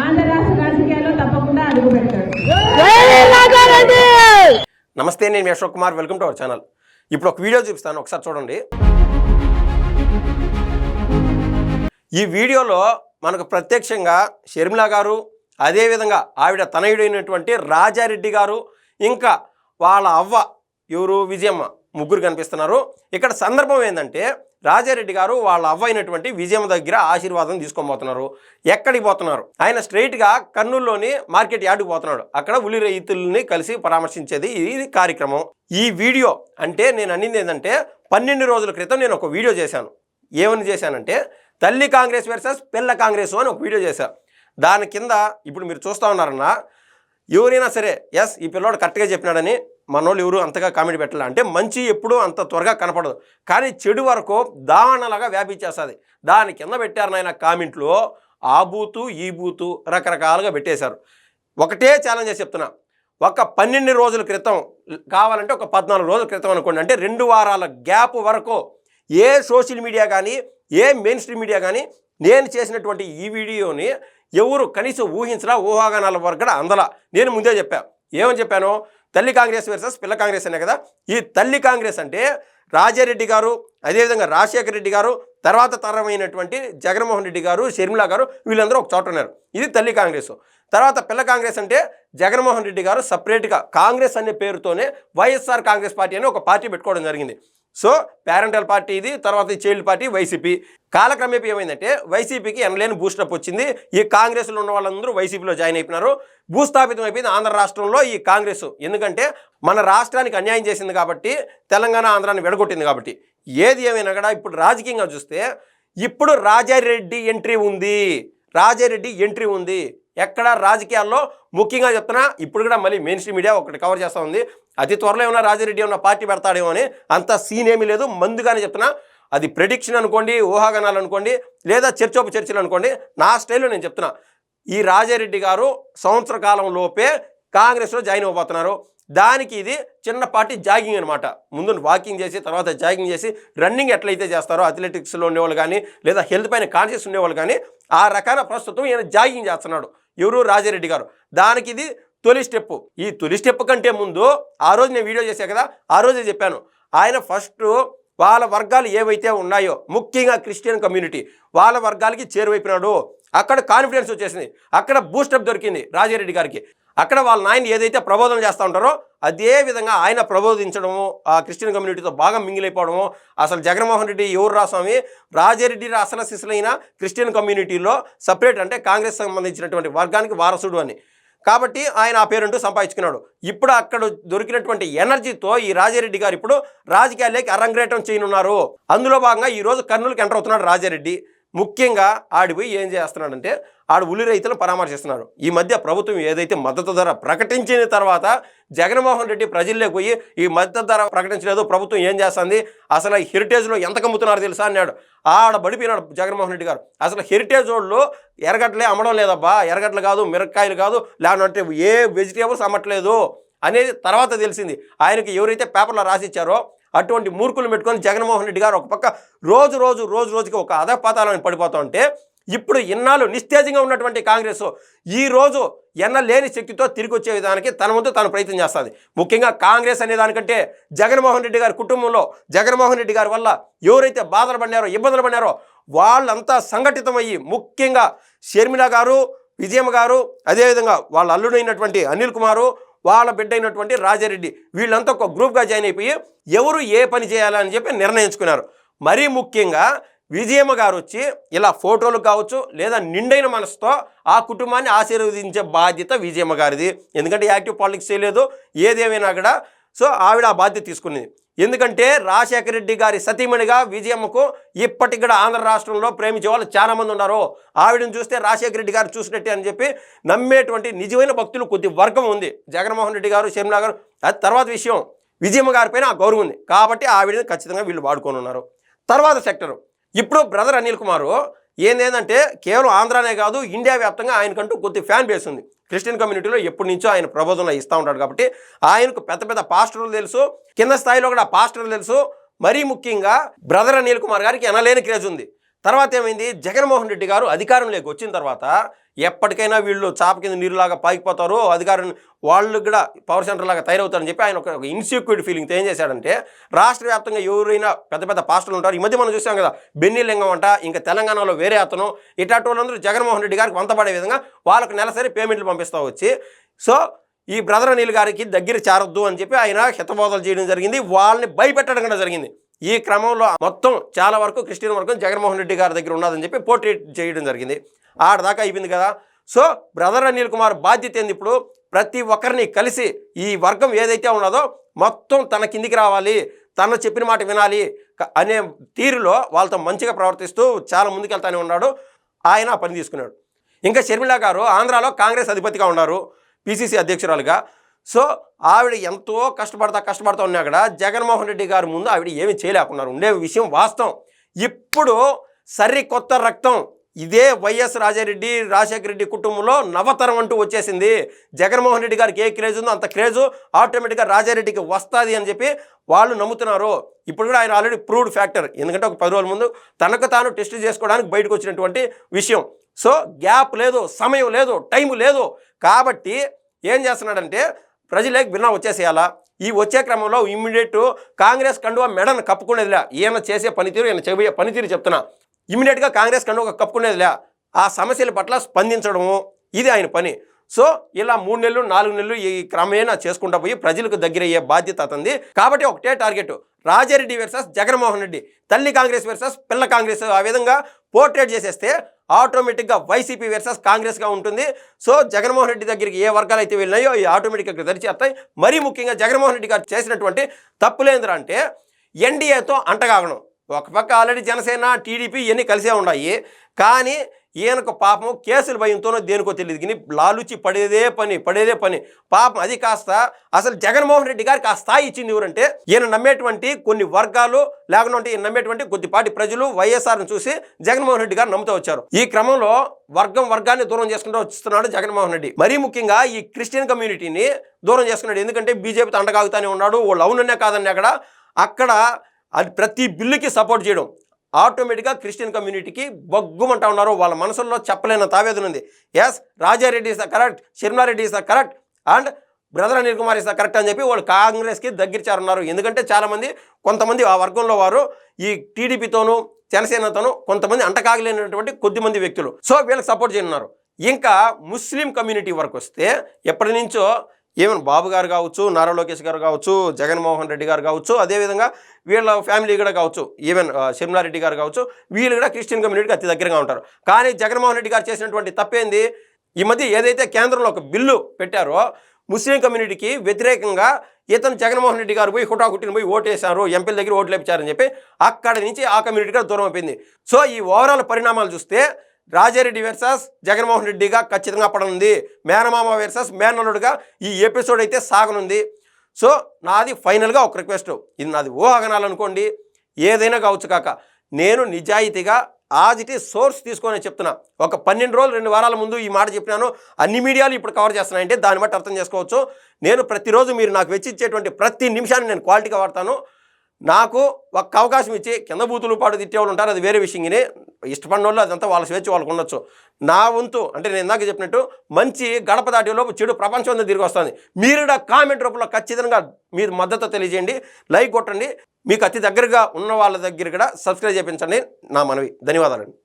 ఆంధ్ర రాష్ట్ర రాజకీయాల్లో తప్పకుండా అడుగు పెడతాడు. నమస్తే నేను మీ Ashok Kumar. Welcome to our channel. ఇప్పుడు ఒక వీడియో చూపిస్తాను ఒకసారి చూడండి. ఈ వీడియోలో మనకు ప్రత్యక్షంగా షర్మిల గారు అదేవిధంగా ఆవిడ తనయుడైనటువంటి రాజారెడ్డి గారు ఇంకా వాళ్ళ అవ్వ ఎవరు? విజయమ్మ ముగ్గురు కనిపిస్తున్నారు. ఇక్కడ సందర్భం ఏంటంటే రాజారెడ్డి గారు వాళ్ళ అవ్వ అయినటువంటి విజయమ్మ దగ్గర ఆశీర్వాదం తీసుకోబోతున్నారు. ఎక్కడికి పోతున్నారు? ఆయన స్ట్రైట్గా కర్నూలులోని మార్కెట్ యార్డుకు పోతున్నాడు. అక్కడ ఉలి రైతుల్ని కలిసి పరామర్శించేది ఇది కార్యక్రమం. ఈ వీడియో అంటే నేను అన్నింది ఏంటంటే పన్నెండు రోజుల క్రితం నేను ఒక వీడియో చేశాను. ఏమని చేశానంటే తల్లి కాంగ్రెస్ వర్సెస్ పిల్ల కాంగ్రెస్ అని ఒక వీడియో చేశాను దాని కింద ఇప్పుడు మీరు చూస్తూ ఉన్నారన్నా ఎవరైనా సరే ఎస్ ఈ పిల్లోడు కరెక్ట్గా చెప్పినాడని మనోళ్ళు ఎవరు అంతగా కామెడీ పెట్టాలి. అంటే మంచి ఎప్పుడూ అంత త్వరగా కనపడదు. కానీ చెడు వరకు దావణలాగా వ్యాపించేస్తుంది. దాని కింద పెట్టారు నాయన కామెంట్లో ఆ బూతు ఈ బూతు రకరకాలుగా పెట్టేశారు. ఒకటే ఛాలెంజ్ చేసి చెప్తున్నా. ఒక పన్నెండు రోజుల క్రితం కావాలంటే ఒక పద్నాలుగు రోజుల క్రితం అనుకోండి. అంటే రెండు వారాల గ్యాప్ వరకు ఏ సోషల్ మీడియా కానీ ఏ మెయిన్ స్ట్రీమ్ మీడియా కానీ నేను చేసినటువంటి ఈ వీడియోని ఎవరు కనీసం ఊహించరా ఊహాగానాల వరకు కూడా అందలా. నేను ముందే చెప్పాను ఏమని చెప్పాను? తల్లి కాంగ్రెస్ వర్సెస్ పిల్ల కాంగ్రెస్ అనే కదా. ఈ తల్లి కాంగ్రెస్ అంటే రాజారెడ్డి గారు అదేవిధంగా రాజశేఖర రెడ్డి గారు తర్వాత తరమైనటువంటి జగన్మోహన్ రెడ్డి గారు షర్మిల గారు వీళ్ళందరూ ఒక చోట ఉన్నారు. ఇది తల్లి కాంగ్రెస్. తర్వాత పిల్ల కాంగ్రెస్ అంటే జగన్మోహన్ రెడ్డి గారు సపరేట్గా కాంగ్రెస్ అనే పేరుతోనే వైఎస్ఆర్ కాంగ్రెస్ పార్టీ అని ఒక పార్టీ పెట్టుకోవడం జరిగింది. సో పేరెంటల్ పార్టీ ఇది తర్వాత చైల్డ్ పార్టీ వైసీపీ. కాలక్రమేపీ ఏమైందంటే వైసీపీకి ఎనలేని బూస్టప్ వచ్చింది. ఈ కాంగ్రెస్లో ఉన్న వాళ్ళందరూ వైసీపీలో జాయిన్ అయిపోయినారు. భూస్థాపితం అయిపోయింది ఆంధ్ర రాష్ట్రంలో ఈ కాంగ్రెస్. ఎందుకంటే మన రాష్ట్రానికి అన్యాయం చేసింది కాబట్టి తెలంగాణ ఆంధ్రాన్ని విడగొట్టింది కాబట్టి. ఏది ఏమైనా కూడా ఇప్పుడు రాజకీయంగా చూస్తే ఇప్పుడు రాజారెడ్డి ఎంట్రీ ఉంది. రాజారెడ్డి ఎంట్రీ ఉంది. ఎక్కడ రాజకీయాల్లో ముఖ్యంగా చెప్తున్నా ఇప్పుడు కూడా మళ్ళీ మెయిన్ స్ట్రీమ్ మీడియా ఒకటి కవర్ చేస్తూ ఉంది. అతి త్వరలో ఏమైనా రాజారెడ్డి ఏమైనా పార్టీ పెడతాడేమో అని అంత సీన్ ఏమీ లేదు. ముందుగానే చెప్తున్నా. అది ప్రెడిక్షన్ అనుకోండి ఊహాగనాలు అనుకోండి లేదా చర్చోపు చర్చలు అనుకోండి నా స్టైల్లో నేను చెప్తున్నా. ఈ రాజారెడ్డి గారు సంవత్సర కాలం లోపే కాంగ్రెస్లో జాయిన్ అవ్వబోతున్నారు. దానికి ఇది చిన్నపాటి జాగింగ్ అనమాట ముందు వాకింగ్ చేసి తర్వాత జాగింగ్ చేసి రన్నింగ్ ఎట్లయితే చేస్తారో అథ్లెటిక్స్లో ఉండేవాళ్ళు కానీ లేదా హెల్త్ పైన కాన్షియస్ ఉండేవాళ్ళు కానీ ఆ రకాల ప్రస్తుతం ఈయన జాగింగ్ చేస్తున్నాడు. ఎవరు? రాజారెడ్డి గారు. దానికి ఇది తొలి స్టెప్ ఈ తొలి స్టెప్ కంటే ముందు ఆ రోజు నేను వీడియో చేశాను కదా ఆ రోజే చెప్పాను. ఆయన ఫస్ట్ వాళ్ళ వర్గాలు ఏవైతే ఉన్నాయో ముఖ్యంగా క్రిస్టియన్ కమ్యూనిటీ వాళ్ళ వర్గాలకి చేరువైపోయినాడు. అక్కడ కాన్ఫిడెన్స్ వచ్చేసింది. అక్కడ బూస్టప్ దొరికింది రాజారెడ్డి గారికి. అక్కడ వాళ్ళ నాయన ఏదైతే ప్రబోధన చేస్తూ ఉంటారో అదే విధంగా ఆయన ప్రబోధించడము ఆ క్రిస్టియన్ కమ్యూనిటీతో బాగా మింగిలైపోవడము. అసలు జగన్మోహన్ రెడ్డి ఎవరు రాస్వామి రాజారెడ్డి అసలు శిశులైన క్రిస్టియన్ కమ్యూనిటీలో సపరేట్ అంటే కాంగ్రెస్ సంబంధించినటువంటి వర్గానికి వారసుడు అని. కాబట్టి ఆయన ఆ పేరుంటూ సంపాదించుకున్నాడు. ఇప్పుడు అక్కడ దొరికినటువంటి ఎనర్జీతో ఈ రాజారెడ్డి గారు ఇప్పుడు రాజకీయాల్లోకి అరంగేటం చేయనున్నారు. అందులో భాగంగా ఈరోజు కర్నూలుకి ఎంటర్ అవుతున్నాడు రాజారెడ్డి. ముఖ్యంగా ఆడిపోయి ఏం చేస్తున్నాడంటే ఆడు ఉలి రైతులు పరామర్శిస్తున్నారు. ఈ మధ్య ప్రభుత్వం ఏదైతే మద్దతు ధర ప్రకటించిన తర్వాత జగన్మోహన్ రెడ్డి ప్రజల్లోకి పోయి ఈ మద్దతు ధర ప్రకటించలేదు. ప్రభుత్వం ఏం చేస్తుంది? అసలు హెరిటేజ్లో ఎంత కమ్ముతున్నారు తెలుసా అన్నాడు. ఆడ బడిపోయినాడు జగన్మోహన్ రెడ్డి గారు. అసలు హెరిటేజ్ వాళ్ళు ఎరగట్లే అమ్మడం లేదబ్బా. ఎరగట్లు కాదు మిరపకాయలు కాదు లేదంటే ఏ వెజిటేబుల్స్ అమ్మట్లేదు అనేది తర్వాత తెలిసింది. ఆయనకి ఎవరైతే పేపర్లో రాసిచ్చారో అటువంటి మూర్ఖులు పెట్టుకొని జగన్మోహన్ రెడ్డి గారు ఒక పక్క రోజు రోజు రోజు రోజుకి ఒక అధపాతాలను పడిపోతూ ఉంటే ఇప్పుడు ఇన్నాళ్ళు నిస్తేజంగా ఉన్నటువంటి కాంగ్రెస్ ఈ రోజు ఎన్న లేని శక్తితో తిరిగి వచ్చే విధానికి తన ముందు తాను ప్రయత్నం చేస్తుంది. ముఖ్యంగా కాంగ్రెస్ అనే దానికంటే జగన్మోహన్ రెడ్డి గారి కుటుంబంలో జగన్మోహన్ రెడ్డి గారి వల్ల ఎవరైతే బాధలు పడినారో ఇబ్బందులు పడినారో వాళ్ళంతా సంఘటితమయ్యి ముఖ్యంగా షర్మిల గారు విజయమ్మ గారు అదేవిధంగా వాళ్ళ అల్లుడైనటువంటి అనిల్ కుమారు వాళ్ళ బిడ్డ అయినటువంటి రాజారెడ్డి వీళ్ళంతా ఒక గ్రూప్గా జాయిన్ అయిపోయి ఎవరు ఏ పని చేయాలని చెప్పి నిర్ణయించుకున్నారు. మరీ ముఖ్యంగా విజయమ్మ గారు వచ్చి ఇలా ఫోటోలు కావచ్చు లేదా నిండైన మనసుతో ఆ కుటుంబాన్ని ఆశీర్వదించే బాధ్యత విజయమ్మ గారిది. ఎందుకంటే యాక్టివ్ పాలిటిక్స్ చేయలేదు ఏదేమైనా కూడా. సో ఆవిడ ఆ బాధ్యత తీసుకునేది ఎందుకంటే రాజశేఖర రెడ్డి గారి సతీమణిగా విజయమ్మకు ఇప్పటికి కూడా ఆంధ్ర రాష్ట్రంలో ప్రేమించే వాళ్ళు చాలామంది ఉన్నారు. ఆవిడని చూస్తే రాజశేఖర రెడ్డి గారు చూసినట్టే అని చెప్పి నమ్మేటువంటి నిజమైన భక్తులు కొద్ది వర్గం ఉంది. జగన్మోహన్ రెడ్డి గారు షర్మిలా గారు. అది తర్వాత విషయం. విజయమ్మ గారి పైన ఆ గౌరవం ఉంది. కాబట్టి ఆవిడని ఖచ్చితంగా వీళ్ళు వాడుకొని ఉన్నారు. తర్వాత సెక్టరు. ఇప్పుడు బ్రదర్ అనిల్ కుమారు ఏందేందంటే కేవలం ఆంధ్రానే కాదు ఇండియా వ్యాప్తంగా ఆయనకంటూ కొద్ది ఫ్యాన్ బేస్ ఉంది. క్రిస్టియన్ కమ్యూనిటీలో ఎప్పటి నుంచో ఆయన ప్రబోధనలు ఇస్తూ ఉంటాడు కాబట్టి ఆయనకు పెద్ద పెద్ద పాస్టర్లు తెలుసు కింద స్థాయిలో కూడా పాస్టర్లు తెలుసు. మరీ ముఖ్యంగా బ్రదర్ అనిల్ కుమార్ గారికి ఎనలేని క్రేజ్ ఉంది. తర్వాత ఏమైంది? జగన్మోహన్ రెడ్డి గారు అధికారంలోకి వచ్చిన తర్వాత ఎప్పటికైనా వీళ్ళు చాప కింద నీరులాగా పాకిపోతారు అధికారం వాళ్ళు కూడా పవర్ సెంటర్ లాగా తయారవుతారని చెప్పి ఆయన ఒక ఇన్సెక్యూరిటీ ఫీలింగ్తో ఏం చేశాడంటే రాష్ట్ర వ్యాప్తంగా ఎవరైనా పెద్ద పెద్ద పాస్టర్లు ఉంటారు. ఈ మధ్య మనం చూసాం కదా బెన్నీలింగం అంట ఇంకా తెలంగాణలో వేరే అతను ఇటాటి వాళ్ళందరూ జగన్మోహన్ రెడ్డి గారికి వంతపడే విధంగా వాళ్ళకు నెలసరి పేమెంట్లు పంపిస్తూ వచ్చి సో ఈ బ్రదర్ అనిల్ గారికి దగ్గర చేరొద్దు అని చెప్పి ఆయన హితబోధలు చేయడం జరిగింది. వాళ్ళని భయపెట్టడం కూడా జరిగింది. ఈ క్రమంలో మొత్తం చాలా వరకు క్రిస్టియన్ వర్గం జగన్మోహన్ రెడ్డి గారి దగ్గర ఉన్నదని చెప్పి పోర్ట్రేట్ చేయడం జరిగింది. ఆడదాకా అయిపోయింది కదా. సో బ్రదర్ అనిల్ కుమార్ బాధ్యత ఏంది ఇప్పుడు? ప్రతి ఒక్కరిని కలిసి ఈ వర్గం ఏదైతే ఉన్నదో మొత్తం తన కిందికి రావాలి తను చెప్పిన మాట వినాలి అనే తీరులో వాళ్ళతో మంచిగా ప్రవర్తిస్తూ చాలా ముందుకెళ్తానే ఉన్నాడు. ఆయన ఆ పని తీసుకున్నాడు. ఇంకా షర్మిల గారు ఆంధ్రాలో కాంగ్రెస్ అధిపతిగా ఉన్నారు పిసిసి అధ్యక్షురాలుగా. సో ఆవిడ ఎంతో కష్టపడతా కష్టపడతా ఉన్నా కూడా జగన్మోహన్ రెడ్డి గారి ముందు ఆవిడ ఏమీ చేయలేకున్నారు. ఉండే విషయం వాస్తవం. ఇప్పుడు సరి కొత్త రక్తం ఇదే వైఎస్ రాజారెడ్డి రాజశేఖర రెడ్డి కుటుంబంలో నవతరం అంటూ వచ్చేసింది. జగన్మోహన్ రెడ్డి గారికి ఏ క్రేజ్ ఉందో అంత క్రేజు ఆటోమేటిక్గా రాజారెడ్డికి వస్తుంది అని చెప్పి వాళ్ళు నమ్ముతున్నారు. ఇప్పుడు కూడా ఆయన ఆల్రెడీ ప్రూవ్డ్ ఫ్యాక్టర్. ఎందుకంటే ఒక పది రోజుల ముందు తనకు తాను టెస్ట్ చేసుకోవడానికి బయటకు వచ్చినటువంటి విషయం. సో గ్యాప్ లేదు సమయం లేదు టైం లేదు. కాబట్టి ఏం చేస్తున్నాడంటే ప్రజలకు భిన్న వచ్చేసేయాలా. ఈ వచ్చే క్రమంలో ఇమ్మీడియట్ కాంగ్రెస్ కండువా మెడను కప్పుకునేదిలే. ఈయన చేసే పనితీరు ఈయన చెబే పనితీరు చెప్తున్నా. ఇమీడియట్గా కాంగ్రెస్ కండువా కప్పుకునేదిలే ఆ సమస్యల పట్ల స్పందించడము ఇది ఆయన పని. సో ఇలా మూడు నెలలు నాలుగు నెలలు ఈ క్రమేణా చేసుకుంటా పోయి ప్రజలకు దగ్గర అయ్యే బాధ్యత అతంది కాబట్టి ఒకటే టార్గెట్ రాజారెడ్డి వర్సెస్ జగన్మోహన్ రెడ్డి. తల్లి కాంగ్రెస్ వర్సెస్ పిల్ల కాంగ్రెస్ ఆ విధంగా పోర్ట్రేట్ చేసేస్తే ఆటోమేటిక్గా వైసీపీ వర్సెస్ కాంగ్రెస్గా ఉంటుంది. సో జగన్మోహన్ రెడ్డి దగ్గరికి ఏ వర్గాలు అయితే వెళ్ళినాయో ఈ ఆటోమేటిక్గా దరిచేస్తాయి మరీ ముఖ్యంగా జగన్మోహన్ రెడ్డి గారు చేసినటువంటి తప్పులేంద్రా అంటే ఎన్డీఏతో అంటగాగడం ఒక పక్క ఆల్రెడీ జనసేన టీడీపీ ఇవన్నీ కలిసే ఉన్నాయి. కానీ ఈయనకు పాపం కేసులు భయంతోనో దేనికో తెలియదు కానీ లాలుచి పడేదే పని పడేదే పని. పాపం అది కాస్త అసలు జగన్మోహన్ రెడ్డి గారికి ఆ స్థాయి ఇచ్చింది ఎవరంటే ఈయన నమ్మేటువంటి కొన్ని వర్గాలు లేకుండా ఈయన నమ్మేటువంటి కొద్దిపాటి ప్రజలు వైఎస్ఆర్ని చూసి జగన్మోహన్ రెడ్డి గారు నమ్ముతూ వచ్చారు. ఈ క్రమంలో వర్గం వర్గాన్ని దూరం చేసుకుంటూ వస్తున్నాడు జగన్మోహన్ రెడ్డి. మరీ ముఖ్యంగా ఈ క్రిస్టియన్ కమ్యూనిటీని దూరం చేసుకున్నాడు. ఎందుకంటే బీజేపీతో అండగాగుతానే ఉన్నాడు. వాళ్ళు అవునన్నే కాదనే అక్కడ. అక్కడ అది ప్రతి బిల్లుకి సపోర్ట్ చేయడం. ఆటోమేటిక్గా క్రిస్టియన్ కమ్యూనిటీకి బొగ్గుమంటా ఉన్నారు. వాళ్ళ మనసుల్లో చెప్పలేని తావేదన ఉంది. S Rajareddy is the correct Sharmareddy is the correct and brother Anil Kumar is the correct అని చెప్పి వాళ్ళు కాంగ్రెస్కి దగ్గరిచారున్నారు. ఎందుకంటే చాలామంది కొంతమంది ఆ వర్గంలో వారు ఈ టీడీపీతోనూ జనసేనతోనూ కొంతమంది అంటకాగలేనటువంటి కొద్దిమంది వ్యక్తులు. సో వీళ్ళకి సపోర్ట్ చేయనున్నారు. ఇంకా ముస్లిం కమ్యూనిటీ వరకు వస్తే ఎప్పటి నుంచో ఈవెన్ బాబు గారు కావచ్చు నారా లోకేష్ గారు కావచ్చు జగన్మోహన్ రెడ్డి గారు కావచ్చు అదేవిధంగా వీళ్ళ ఫ్యామిలీ కూడా కావచ్చు. ఈవెన్ రెడ్డి గారు కావచ్చు వీళ్ళు కూడా క్రిస్టియన్ కమ్యూనిటీకి అతి దగ్గరగా ఉంటారు. కానీ జగన్మోహన్ రెడ్డి గారు చేసినటువంటి తప్పేంది? ఈ మధ్య ఏదైతే కేంద్రంలో ఒక బిల్లు పెట్టారో ముస్లిం కమ్యూనిటీకి వ్యతిరేకంగా ఇతను జగన్మోహన్ రెడ్డి గారు పోయి హుటాహుట్టిని పోయి ఓటేశారు ఎంపీల దగ్గర ఓట్లు వేపించారని చెప్పి అక్కడి నుంచి ఆ కమ్యూనిటీ కూడా దూరం అయిపోయింది. సో ఈ ఓవరాల్ పరిణామాలు చూస్తే రాజారెడ్డి వెర్సెస్ జగన్మోహన్ రెడ్డిగా ఖచ్చితంగా పడనుంది. మేనమామ వెర్సెస్ మేనల్లుడిగా ఈ ఎపిసోడ్ అయితే సాగనుంది. సో నాది ఫైనల్గా ఒక రిక్వెస్ట్ ఇది నాది ఊహాగనాలు అనుకోండి. ఏదైనా కావచ్చు కాక. నేను నిజాయితీగా ఆజిటి సోర్స్ తీసుకొని చెప్తున్నా. ఒక పన్నెండు రోజులు రెండు వారాల ముందు ఈ మాట చెప్పినాను. అన్ని మీడియాలు ఇప్పుడు కవర్ చేస్తున్నాయంటే దాన్ని బట్టి అర్థం చేసుకోవచ్చు. నేను ప్రతిరోజు మీరు నాకు వెచ్చిచ్చేటువంటి ప్రతి నిమిషాన్ని నేను క్వాలిటీగా వాడతాను. నాకు ఒక అవకాశం ఇచ్చి కింద బూతులు పాటు తిట్టేవాళ్ళు ఉంటారు. అది వేరే విషయం కానీ ఇష్టపడిన వాళ్ళు అదంతా వాళ్ళ స్వేచ్ఛ వాళ్ళకు ఉండొచ్చు. నా వంతు అంటే నేను ఇందాక చెప్పినట్టు మంచి గడప దాటిలోపు చెడు ప్రపంచం అంతా తిరిగి వస్తుంది. మీరు కూడా కామెంట్ రూపంలో ఖచ్చితంగా మీరు మద్దతు తెలియజేయండి లైక్ కొట్టండి. మీకు అతి దగ్గరగా ఉన్న వాళ్ళ దగ్గర కూడా సబ్స్క్రైబ్ చేయించండి. నా మనవి. ధన్యవాదాలండి.